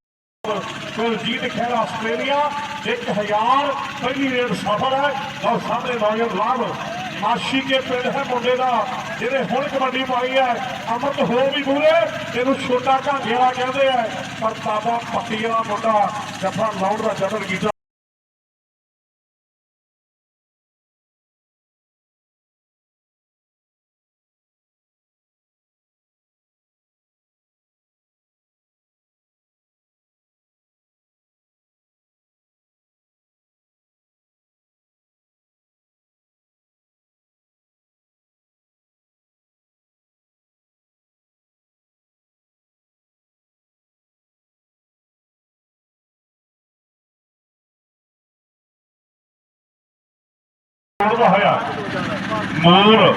E: ਕੁਲਜੀਤ ਖੈਰ ਆਸਟ੍ਰੇਲੀਆ 1000 ਪਹਿਲੀ ਰੇਡ ਸਫਲ ਹੈ, ਔਰ ਸਾਹਮਣੇ ਨੌਜਵਾਨ ਲਾਭ ਮਾਸ਼ੀ ਕੇ ਪਿੰਡ ਹੈ ਮੁੰਡੇ ਦਾ, ਜਿਹਨੇ ਹੁਣ ਕਬੱਡੀ ਪਾਈ ਹੈ। ਅਮਰਤ ਹੋ ਵੀ ਪੂਰੇ, ਇਹਨੂੰ ਛੋਟਾ ਘਾਂਗੇ ਵਾਲਾ ਕਹਿੰਦੇ ਆ। ਪਰ ਬਾਬਾ ਪੱਟੀ ਵਾਲਾ ਮੁੰਡਾ ਜਫਾ ਲਾਉਣ ਦਾ ਜਬਰ ਕੀਤਾ। ਦਾ ਹੋਇਆ। ਮੋਰ,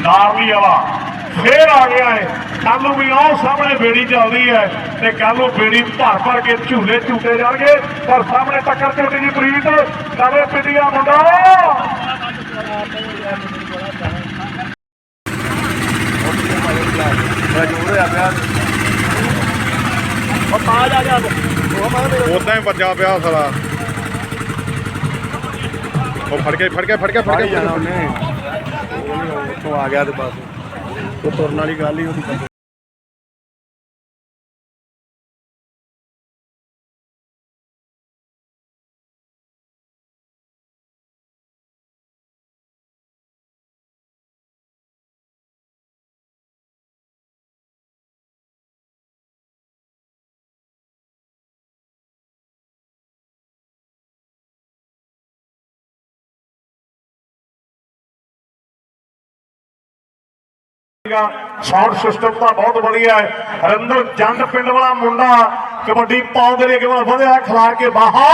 E: ਨਾਰਲੀ ਵਾਲਾ ਫੇਰ ਆ ਗਿਆ ਹੈ ਕੱਲ ਨੂੰ ਵੀ ਆਹ ਸਾਹਮਣੇ ਬੇੜੀ ਚੱਲਦੀ ਹੈ ਤੇ ਕੱਲ ਨੂੰ ਬੇੜੀ ਭਰ ਭਰ ਕੇ ਝੂਲੇ ਝੂਟੇ ਜਾਣਗੇ। ਪਰ ਸਾਹਮਣੇ ਟੱਕਰ ਝੋਟੀ ਦੀ ਪ੍ਰੀਤ ਨਵੇਂ ਪਿੰਡੀਆ ਮੁੰਡਾ।
A: ਉਦਾਂ ਹੀ ਵੱਜਾ ਪਿਆ ਸਾਲਾ। ਉਹ ਫੜ ਕੇ ਫੜ ਕੇ ਫੜ ਕੇ ਫੜ ਕੇ।
B: ਜਾਣਾ ਉਹਨੇ। ਉਹ ਉੱਥੋਂ ਆ ਗਿਆ ਤੇ ਬਸ। ਉਹ ਤੁਰਨ ਵਾਲੀ ਗੱਲ ਹੀ ਉਹਦੀ।
E: ਸਾਊਂਡ ਸਿਸਟਮ ਤਾਂ ਬਹੁਤ ਵਧੀਆ ਹੈ। ਹਰਿੰਦਰ ਜੰਡ ਪਿੰਡ ਵਾਲਾ ਮੁੰਡਾ ਕਬੱਡੀ ਪਾਉਣ ਦੇ ਲਈ ਕਿਵੇਂ ਵਧਿਆ ਖਿਲਾ ਕੇ ਬਾਹਾ।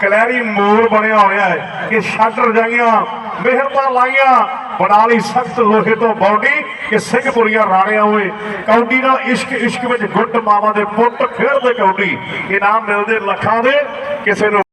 E: ਕਲੈਰੀ ਮੋਰ ਬਣਿਆ ਹੋਇਆ ਹੈ ਕਿ ਛੱਡ ਰਜਾਈਆਂ, ਮਿਹਰਬਾਨ ਲਾਈਆਂ। ਬਣਾ ਲਈ ਸਖਤ ਲੋਹੇ ਤੋਂ ਬੌਡੀ ਕਿ ਸਿੰਘਪੁਰੀਆਂ ਰਾਣਿਆਂ ਹੋਏ ਕੌਡੀ ਨਾਲ ਇਸ਼ਕ ਇਸ਼ਕ ਵਿੱਚ ਗੁੱਟ ਮਾਵਾਂ ਦੇ ਪੁੱਤ ਖੇਡਦੇ ਕੌਡੀ। ਇਨਾਮ ਮਿਲਦੇ ਲੱਖਾਂ ਦੇ। ਕਿਸੇ ਨੂੰ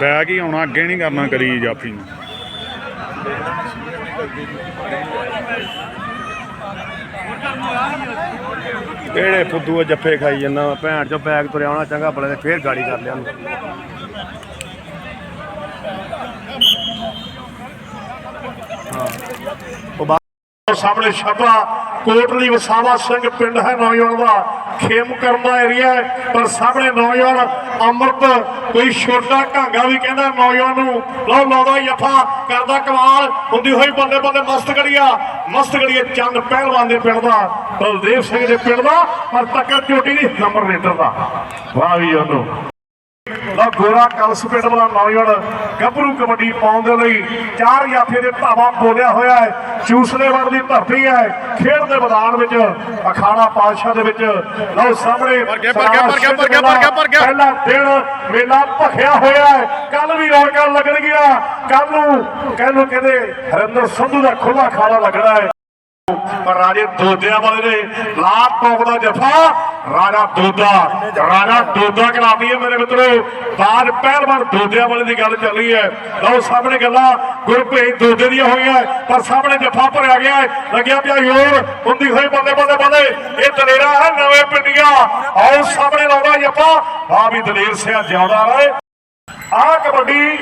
A: ਬੈਗ ਹੀ ਆਉਣਾ, ਅੱਗੇ ਨਹੀਂ ਕਰਨਾ ਕਰੀ ਜਾਫੀ ਨੂੰ।
B: ਕਿਹੜੇ ਫੁੱਦੂ ਜੱਫੇ ਖਾਈ ਜਾਂਦਾ, ਭੈਣ ਚੋਂ ਬੈਗ ਤੁਰਿਆ ਆਉਣਾ, ਚੰਗਾ ਬਲੇ ਫੇਰ ਗਾੜੀ ਕਰ ਲਿਆ ਉਹਨੂੰ।
E: ਸਾਹਮਣੇ ਛਾਪਾ ਕੋਟਲੀ ਵਸਾਵਾ ਸਿੰਘ ਪਿੰਡ ਹੈ, ਨੌਜਵਾਨ ਦਾ। ਖੇਮ ਕਰਨ ਏਰੀਆ ਪਰ ਸਾਹਮਣੇ ਨੌਜਵਾਨ ਅੰਮ੍ਰਿਤ, ਕੋਈ ਛੋਟਾ ਢਾਂਗਾ ਵੀ ਕਹਿੰਦਾ ਨੌਜਵਾਨ ਨੂੰ। ਲਓ ਲਾਉਂਦਾ ਜਫਾ ਕਰਦਾ ਕਮਾਲ। ਹੁੰਦੀ ਹੋਈ ਬੰਦੇ ਬੰਦੇ, ਮਸਤ ਗੜੀਆ ਮਸਤ ਗੜੀਆ ਚੰਦ ਪਹਿਲਵਾਨ ਦੇ ਪਿੰਡ ਦਾ, ਬਲਦੇਵ ਸਿੰਘ ਦੇ ਪਿੰਡ ਦਾ, ਪਰ ਟੱਕਰ ਚੋਟੀ ਦੀ ਨੰਬਰ ਰੇਟਰ ਦਾ। ਵਾਹ ਵੀ ਉਹਨੂੰ। ਲਓ ਗੋਰਾ ਕਲਸ ਪਿੰਡ ਵਾਲਾ ਨੌਜਵਾਨ ਗੱਭਰੂ ਕਬੱਡੀ ਪਾਉਣ ਦੇ ਲਈ ਚਾਰ ਜਾਫੇ ਦੇ ਧਾਵਾ ਬੋਲਿਆ ਹੋਇਆ ਹੈ। ਚੂਸਲੇਵਰ ਦੀ ਧਰਤੀ ਹੈ। ਖੇਡ ਦੇ ਮੈਦਾਨ ਵਿੱਚ ਅਖਾੜਾ ਪਾਤਸ਼ਾਹ ਦੇ ਵਿੱਚ। ਲਓ ਸਾਹਮਣੇ। ਪਹਿਲਾ ਦਿਨ ਮੇਲਾ ਭਖਿਆ ਹੋਇਆ ਹੈ। ਕੱਲ ਵੀ ਰੌਣਕਾਂ ਲੱਗਣਗੀਆਂ। ਕੱਲ ਨੂੰ ਕੱਲ ਨੂੰ ਕਹਿੰਦੇ ਹਰਿੰਦਰ ਸੰਧੂ ਦਾ ਖੁੱਲਾ ਖਾਲਾ ਲੱਗਣਾ ਹੈ। ਪਰ ਰਾਜੇ ਦੋਦਿਆਂ ਵਾਲੇ ਨੇ ਲਾਟ ਟੋਪ ਦਾ ਜਫਾ, ਰਾਜਾ ਦੋਦਾ ਰਾਜਾ ਦੋਦਾ ਕਰਾਤੀ ਹੈ ਮੇਰੇ ਮਿੱਤਰੋ। ਬਾਜ ਪਹਿਲਵਾਨ ਦੋਦਿਆਂ ਵਾਲੇ ਦੀ ਗੱਲ ਚੱਲ ਹੈ। ਲਓ ਸਾਹਮਣੇ ਗੱਲਾਂ ਗੁਰਭੇਜ ਦੋਦੇ ਦੀਆਂ ਹੋਈਆਂ, ਪਰ ਸਾਹਮਣੇ ਜਫਾ ਭਰਿਆ ਗਿਆ ਹੈ। ਲੱਗਿਆ ਪਿਆ ਯੋਰ ਹੁੰਦੀ ਹੋਈ ਬੰਦੇ ਬੰਦੇ ਬੰਦੇ ਇਹ ਦਲੇਰਾ ਹੈ ਨਵੇਂ ਪਿੰਡੀਆਂ। ਆਓ ਸਾਹਮਣੇ ਲਾਉਂਦਾ ਜਫਾ। ਆ ਵੀ ਦਲੇਰ ਸਿਆ ਜਿਉਂਦਾ ਰਹੇ। ਆ ਕਬੱਡੀ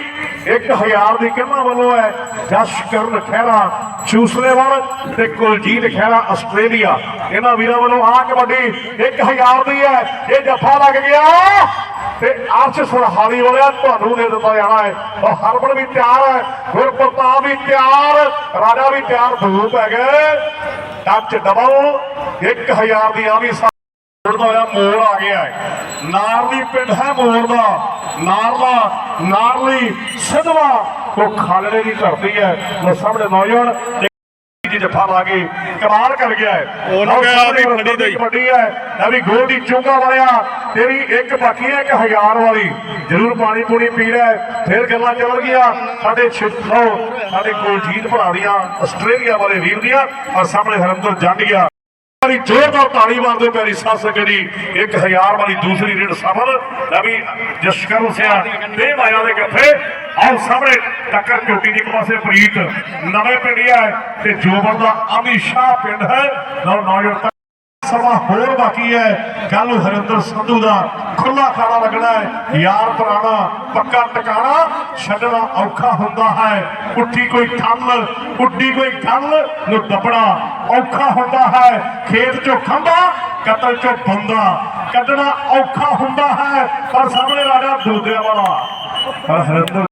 E: 1000 ਦੀ ਕਿੰਨਾ ਵੱਲੋਂ ਹੈ ਜਸ਼ਕਰਨ ਖਹਿਰਾ, ਚੂਸਲੇਵਾਲ ਤੇ ਕੁਲਜੀਤ ਖਹਿਰਾ, ਆਸਟ੍ਰੇਲੀਆ। ਇਹਨਾਂ ਵੀਰਾਂ ਵੱਲੋਂ ਆ ਕਬੱਡੀ 1000 ਦੀ ਹੈ। ਇਹ ਜੱਫਾ ਲੱਗ ਗਿਆ ਤੇ ਅਰਸ਼ ਸਰਹਾਲੀ ਵਾਲਿਆ ਤੁਹਾਨੂੰ ਦੇ ਦਿੱਤਾ ਜਾਣਾ ਹੈ। ਉਹ ਹਰਮਨ ਵੀ ਤਿਆਰ ਹੈ, ਗੁਰਪ੍ਰਤਾਪ ਵੀ ਤਿਆਰ, ਰਾਜਾ ਵੀ ਤਿਆਰ ਧੂਪ ਹੈਗੇ। ਟੱਚ ਡਬਲ 1000 ਦੀ ਆ ਵੀ ਦਾ ਹੋਇਆ ਮੋੜ ਆ ਗਿਆ ਹੈ। ਨਾਰਲੀ ਪਿੰਡ ਹੈ ਮੋੜ ਦਾ। ਨਾਰਲਾ ਨਾਰਲੀ ਸਿਧਵਾ ਉਹ ਖਾਲੜੇ ਦੀ ਧਰਤੀ ਹੈ। ਉਹ ਸਾਹਮਣੇ ਨੌਜਵਾਨ ਜੀ ਜਫਾ ਲਾ ਕੇ ਕਮਾਲ ਕਰ ਗਿਆ ਹੈ।
A: ਉਹਨੂੰ
E: ਲਓ
A: ਕਿਹਾ
E: ਸਾਹਮਣੇ
A: ਵੀ ਖੜੀ ਦੇ।
E: ਕਬੱਡੀ ਹੈ। ਇਹ ਵੀ ਗੋਲ ਦੀ ਚੁੰਗਾ ਵਾਲਿਆ ਤੇਰੀ ਇੱਕ ਬਾਕੀ ਹੈ ਇੱਕ ਹਜ਼ਾਰ ਵਾਲੀ। ਜ਼ਰੂਰ ਪਾਣੀ ਪੂਣੀ ਪੀ ਲੈ। ਫਿਰ ਗੱਲਾਂ ਚੱਲ ਗਈਆਂ। ਸਾਡੇ ਛਿੱਲੋ ਸਾਡੇ ਕੋਲ ਜੀਤ ਭਰਾ ਦੀਆਂ ਆਸਟ੍ਰੇਲੀਆ ਵਾਲੇ ਵੀਰ ਦੀਆਂ ਔਰ ਸਾਹਮਣੇ ਹਰਮਦਰ ਜਾਂਡੀਆ। ਵਾਲੀ ਜ਼ੋਰਦਾਰ ਤਾੜੀ ਮਾਰਦੇ ਪਿਆਰੀ ਸਾਹ ਸਕਦੀ 1000 ਵਾਲੀ ਦੂਸਰੀ ਰੇਡ ਸਫਲ ਨਵੀ ਜਸ਼ਕਰ ਸਿਆ ਤੇ ਮਾਇਆ ਦੇ ਗੱਫੇ ਆਓ ਸਾਹਮਣੇ ਟੱਕਰ ਝੋਟੀ ਦੀ ਪਾਸੇ ਪ੍ਰੀਤ, ਨਵੇਂ ਪਿੰਡੀਆ ਹੈ ਤੇ ਜੋਬਰ ਦਾ ਅਮੀ ਸ਼ਾਹ ਪਿੰਡ ਹੈ। ਲਓ ਨੌਜਵਾਨ ਸਮਾਂ ਹੋਰ ਬਾਕੀ ਹੈ। ਕੱਲ ਹਰਿੰਦਰ ਸੰਧੂ ਦਾ। ਖੁੱਲਾ ਖਾਣਾ ਲੱਗਣਾ ਹੈ। ਯਾਰ ਪੁਰਾਣਾ, ਪੱਕਾ ਟਿਕਾਣਾ ਛੱਡਣਾ ਔਖਾ ਹੁੰਦਾ ਹੈ। ਉੱਠੀ ਕੋਈ ਠੱਲ, ਉੱਡੀ ਕੋਈ ਗੱਲ ਨੂੰ ਦੱਬਣਾ ਔਖਾ ਹੁੰਦਾ ਹੈ। ਖੇਤ ਚੋਂ ਖੰਭਾ ਕਤਲ ਚੋਂ ਬੰਦਾ ਕੱਢਣਾ ਔਖਾ ਹੁੰਦਾ ਹੈ। ਪਰ ਸਾਹਮਣੇ ਰਾਜਾ ਦੋਦਿਆਂ ਵਾਲਾ। ਪਰ ਹਰਿੰਦਰ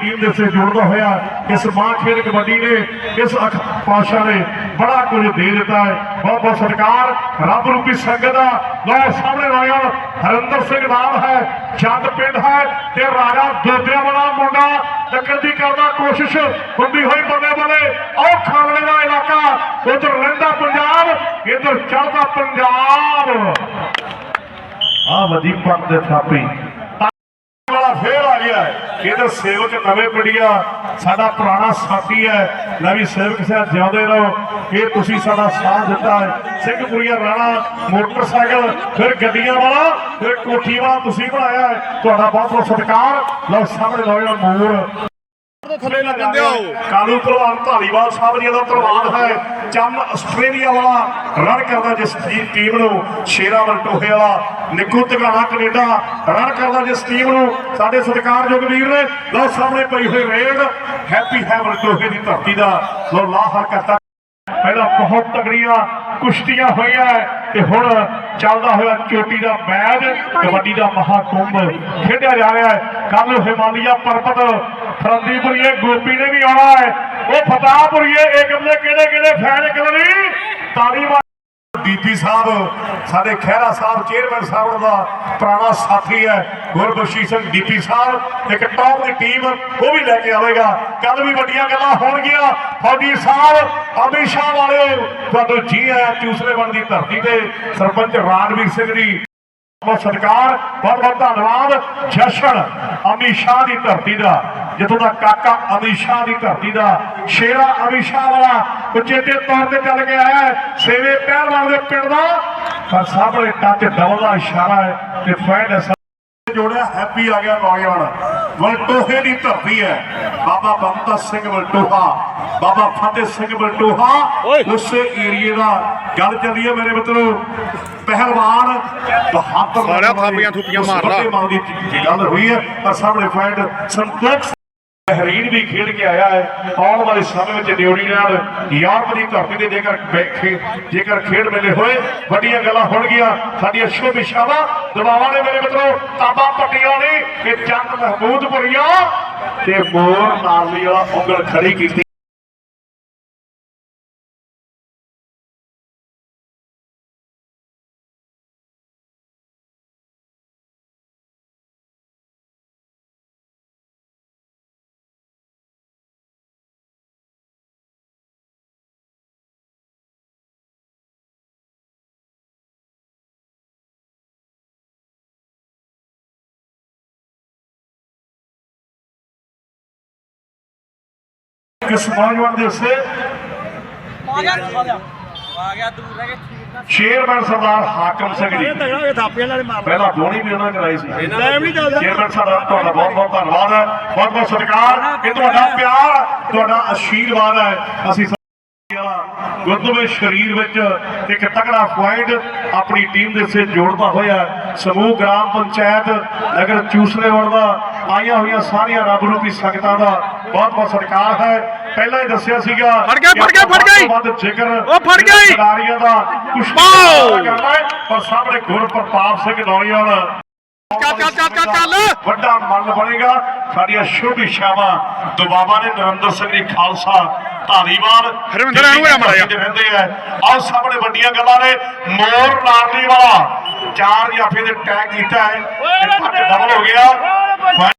E: ਟੀਮ ਦੇ ਸੇ ਹੋਇਆ ਇਸ ਮਾਂ ਖੇਡ ਕਬੱਡੀ ਨੇ, ਇਸ ਅਖ ਪਾਸ਼ਾ ਨੇ ਬੜਾ ਕੁਝ ਦੇ ਦਿੱਤਾ ਹੈ। ਬਹੁਤ ਬਹੁਤ ਸਰਕਾਰ ਰੱਬ ਰੂਪੀ ਸੰਗਤ ਦਾ ਲੋ ਸਾਹਮਣੇ ਨੌਜਵਾਨ ਹਰਿੰਦਰ ਸਿੰਘ ਨਾਮ ਹੈ ਚੰਦ ਪਿੰਡ ਹੈ ਤੇ ਰਾਜਾ ਦੋਦਿਆਂ ਵਾਲਾ ਮੁੰਡਾ ਟੱਕਰ ਦੀ ਕਰਦਾ ਕੋਸ਼ਿਸ਼ ਹੁੰਦੀ ਹੋਈ ਬੱਲੇ ਬੱਲੇ ਉਹ ਖਾਲੜੇ ਦਾ ਇਲਾਕਾ, ਉਧਰ ਰਹਿੰਦਾ ਪੰਜਾਬ, ਇਧਰ ਚੜਦਾ ਪੰਜਾਬ। ਆ ਵਜੀ ਪੱਕ ਦੇ ਥਾਪੀ। ਹੈ। ਇਹਦੇ ਸੇਵ ਨਵੇਂ ਪੜੀਆ ਸਾਡਾ ਪੁਰਾਣਾ ਸਾਥੀ ਹੈ। ਨਵੀਂ ਸੇਵਕ ਸਾਹਿਬ ਜਿਉਂਦੇ ਰਹੋ। ਇਹ ਤੁਸੀਂ ਸਾਡਾ ਸਾਥ ਦਿੱਤਾ ਹੈ। ਸਿੰਘਪੁਰੀਆ ਰਾਣਾ, ਮੋਟਰਸਾਈਕਲ, ਫਿਰ ਗੱਡੀਆਂ ਵਾਲਾ, ਫਿਰ ਕੋਠੀ ਵਾਲਾ ਤੁਸੀਂ ਬਣਾਇਆ ਹੈ। ਤੁਹਾਡਾ ਬਹੁਤ ਬਹੁਤ ਸਤਿਕਾਰ। ਲਓ ਸਾਹਮਣੇ ਲਓ ਮੋਰ।
A: ਥੱਲੇ ਨਾ ਜਾਂਦੇ ਹੋ।
E: ਕਾਲੂ ਪਹਿਲਵਾਨ ਧਾਲੀਵਾਲ ਸਾਹਿਬ ਜੀ ਦਾ ਪਹਿਲਵਾਨ ਹੈ ਚੰਨ ਆਸਟ੍ਰੇਲੀਆ ਵਾਲਾ ਰਨ ਕਰਦਾ ਜਿਸ ਟੀਮ ਨੂੰ ਸ਼ੇਰਾਵਲ ਟੋਹੇ ਵਾਲਾ ਨਿੱਕੂ ਤਗਾਣਾ ਕੈਨੇਡਾ ਰਨ ਕਰਦਾ ਜਿਸ ਟੀਮ ਨੂੰ। ਸਾਡੇ ਸਤਿਕਾਰਯੋਗ ਵੀਰ ਨੇ ਲਓ ਸਾਹਮਣੇ ਪਈ ਹੋਈ ਰੇਡ ਹੈਪੀ ਹੈਵਲ ਟੋਹੇ ਦੀ ਧਰਤੀ ਦਾ ਲਓ ਲਾਹਰ ਕਰਤਾ ਪਹਿਲਾਂ ਬਹੁਤ ਤਗੜੀਆਂ ਕੁਸ਼ਤੀਆਂ ਹੋਈਆਂ ਤੇ ਹੁਣ ਚੱਲਦਾ ਹੋਇਆ ਚੋਟੀ ਦਾ ਮੈਚ, ਕਬੱਡੀ ਦਾ ਮਹਾਕੁੰਭ ਖੇਡਿਆ ਜਾ ਰਿਹਾ ਹੈ। ਕੱਲ ਨੂੰ ਹਿਮਾਲਿਆ ਪਰਬਤ ਫਰੰਦੀਪੁਰੀਏ, ਗੋਪੀ ਨੇ ਵੀ ਆਉਣਾ ਹੈ। ਉਹ ਫਤਾਹਪੁਰੀਏ ਏਕਮ ਦੇ ਕਿਹੜੇ ਕਿਹੜੇ ਫੈਨ ਕਲਰੀ ਤਾੜੀ ਡੀਪੀ ਸਾਹਿਬ, ਸਾਡੇ ਖਹਿਰਾ ਸਾਹਿਬ, ਚੇਅਰਮੈਨ ਸਾਹਿਬ ਦਾ ਪੁਰਾਣਾ ਸਾਥੀ ਹੈ। ਗੁਰਬਖਸ਼ੀ ਸਿੰਘ ਡੀਪੀ ਸਾਹਿਬ ਇੱਕ ਟੌਪ ਦੀ ਟੀਮ ਉਹ ਵੀ ਲੈ ਕੇ ਆਵੇਗਾ। ਕੱਲ ਵੀ ਵੱਡੀਆਂ ਗੱਲਾਂ ਹੋਣਗੀਆਂ। ਫੌਜੀ ਸਾਹਿਬ ਅਮਿਤ ਵਾਲਿਓ ਤੁਹਾਨੂੰ ਜੀ ਆਇਆਂ ਦੂਸਰੇ ਬਣ ਦੀ ਧਰਤੀ ਤੇ ਸਰਪੰਚ ਰਾਣਵੀਰ ਸਿੰਘ ਜੀ, ਬਹੁਤ ਸਤਿਕਾਰ, ਬਹੁਤ ਬਹੁਤ ਧੰਨਵਾਦ। ਜਸ਼ਨ ਅਮਿਤ ਸ਼ਾਹ ਦੀ ਧਰਤੀ ਦਾ, ਜਿੱਥੋਂ ਦਾ ਕਾਕਾ ਅਮਿਤ ਸ਼ਾਹ ਦੀ ਧਰਤੀ ਦਾ, ਸ਼ੇਰਾ ਅਮਿਤ ਸ਼ਾਹ ਵਾਲਾ ਉਚੇਤੇ ਤੌਰ ਤੇ ਚੱਲ ਕੇ ਆਇਆ ਸੇਵੇ ਪਹਿਲਵਾਨ ਦੇ ਪਿੰਡ ਦਾ, ਪਰ ਸਾਹਮਣੇ ਟੱਚ ਡਬਲ ਦਾ ਇਸ਼ਾਰਾ ਹੈ ਤੇ ਫਾਈਨ ਹੈ ਜੋੜਿਆ ਹੈਪੀ ਆ ਗਿਆ ਨੌਜਵਾਨ। ਵਲਟੋਹੇ ਦੀ ਧਰਤੀ ਹੈ। ਬਾਬਾ ਬੰਤਾ ਸਿੰਘ ਵਲਟੋਹਾ ਬਾਬਾ ਫਤਿਹ ਸਿੰਘ ਵਲਟੋਹਾ ਉਸੇ ਏਰੀਏ ਦਾ ਗੱਲ ਚੱਲੀ ਹੈ ਮੇਰੇ ਮਿੱਤਰੋ। ਪਹਿਲਵਾਨ ਬਹਾਦਰ
A: ਸਾਰਿਆਂ ਥਾਪੀਆਂ ਥੁੱਪੀਆਂ ਮਾਰ ਲਾ।
E: ਵੱਡੇ ਮਨ ਦੀ ਗੱਲ ਹੋਈ ਹੈ। ਪਰ ਸਾਹਮਣੇ ਫਾਈਟ ਸੰਤੋਖ ਬਹਿਰੀਨ ਵੀ ਖੇਡ ਕੇ ਆਇਆ ਹੈ। ਆਉਣ ਵਾਲੇ ਸਮੇਂ ਵਿੱਚ ਡਿਊਟੀ ਨਾਲ ਯੂਰਪ ਦੀ ਧਰਤੀ ਤੇ ਜੇਕਰ ਜੇਕਰ ਖੇਡ ਮੇਲੇ ਹੋਏ, ਵੱਡੀਆਂ ਗੱਲਾਂ ਹੋਣਗੀਆਂ ਸਾਡੀਆਂ ਸ਼ੁਭ ਇਸ਼ਾਵਾ ਦਬਾਵਾਂ ਨੇ ਮੇਰੇ ਮਿੱਤਰੋ, ਤਾਬਾ ਪੱਟੀਆਂ ਨੇ ਇਹ ਚੰਦ ਮਹਿਮੂਦਪੁਰੀਆ ਤੇ ਮੋਰ ਨਾਰਲੀ ਵਾਲਾ ਉਂਗਲ ਖੜੀ ਕੀਤੀ। ਕਿਸ ਨੌਜਵਾਨ ਦੇ ਹਿੱਸੇ
C: ਆ ਗਿਆ ਆ ਗਿਆ ਦੂਰ ਰਹਿ ਕੇ ਠੀਕ ਨਾ
E: ਚੇਅਰਮੈਨ ਸਰਦਾਰ ਹਾਕਮ ਸਿੰਘ ਜੀ। ਪਹਿਲਾਂ ਬੋਣੀ ਵੀ ਉਹਨਾਂ ਕਰਾਈ ਸੀ। ਚੇਅਰਮੈਨ ਸਾਡਾ ਤੁਹਾਡਾ ਬਹੁਤ ਬਹੁਤ ਧੰਨਵਾਦ ਹੈ। ਬਹੁਤ ਬਹੁਤ ਸਤਿਕਾਰ। ਇਹ ਤੁਹਾਡਾ ਪਿਆਰ ਤੁਹਾਡਾ ਆਸ਼ੀਰਵਾਦ ਹੈ। ਅਸੀਂ ਗੁਰਦੁਆਰੇ ਸ਼ਰੀਰ ਵਿੱਚ ਇੱਕ ਤਕੜਾ ਪੁਆਇੰਟ ਆਪਣੀ ਟੀਮ ਦੇ ਸੇ ਜੋੜਦਾ ਹੋਇਆ ਸਮੂਹ ਗ੍ਰਾਮ ਪੰਚਾਇਤ ਨਗਰ ਚੂਸਲੇਵੜ ਦਾ ਆਈਆਂ ਹੋਈਆਂ ਸਾਰੀਆਂ ਰੱਬ ਰੂਪੀ ਸੰਗਤਾਂ ਦਾ ਬਹੁਤ ਬਹੁਤ ਸਤਿਕਾਰ ਹੈ ਪਹਿਲਾਂ ਹੀ ਦੱਸਿਆ ਸੀਗਾ
A: ਫੜ ਗਿਆ, ਫੜ ਗਿਆ, ਫੜ ਗਿਆ।
E: ਵੱਧ ਜ਼ਿਕਰ
A: ਉਹ ਫੜ ਗਿਆ ਈ।
E: ਖਿਡਾਰੀਆਂ ਦਾ ਕੁਸ਼ਤੀ ਕਰਨਾ ਪਰ ਸਾਹਮਣੇ ਗੁਰ ਪ੍ਰਤਾਪ ਸਿੰਘ ਨੌਜਵਾਨ
A: ਚੱਲ ਚੱਲ ਚੱਲ ਚੱਲ ਚੱਲ
E: ਵੱਡਾ ਮਨ ਬਣੇਗਾ। ਸਾਡੀਆਂ ਸ਼ੁਭ ਇਛਾਵਾਂ ਦੁਬਾਬਾ ਨੇ ਨਰਿੰਦਰ ਸਿੰਘ ਜੀ ਖਾਲਸਾ ਧਾਰੀਵਾਲ
A: ਹਰਵਿੰਦਰ ਇਹਨੂੰ ਵੀ ਮਾੜਾ ਜਿਹਾ।
E: ਦੇ ਰਹਿੰਦੇ ਆ। ਆਹ ਸਾਹਮਣੇ ਵੱਡੀਆਂ ਗੱਲਾਂ ਨੇ। ਮੋਰ ਨਾਰਲੀ ਵਾਲਾ। ਚਾਰ ਜਾਫੇ ਦੇ ਟੈਗ ਕੀਤਾ ਹੈ। ਡਬਲ ਹੋ ਗਿਆ।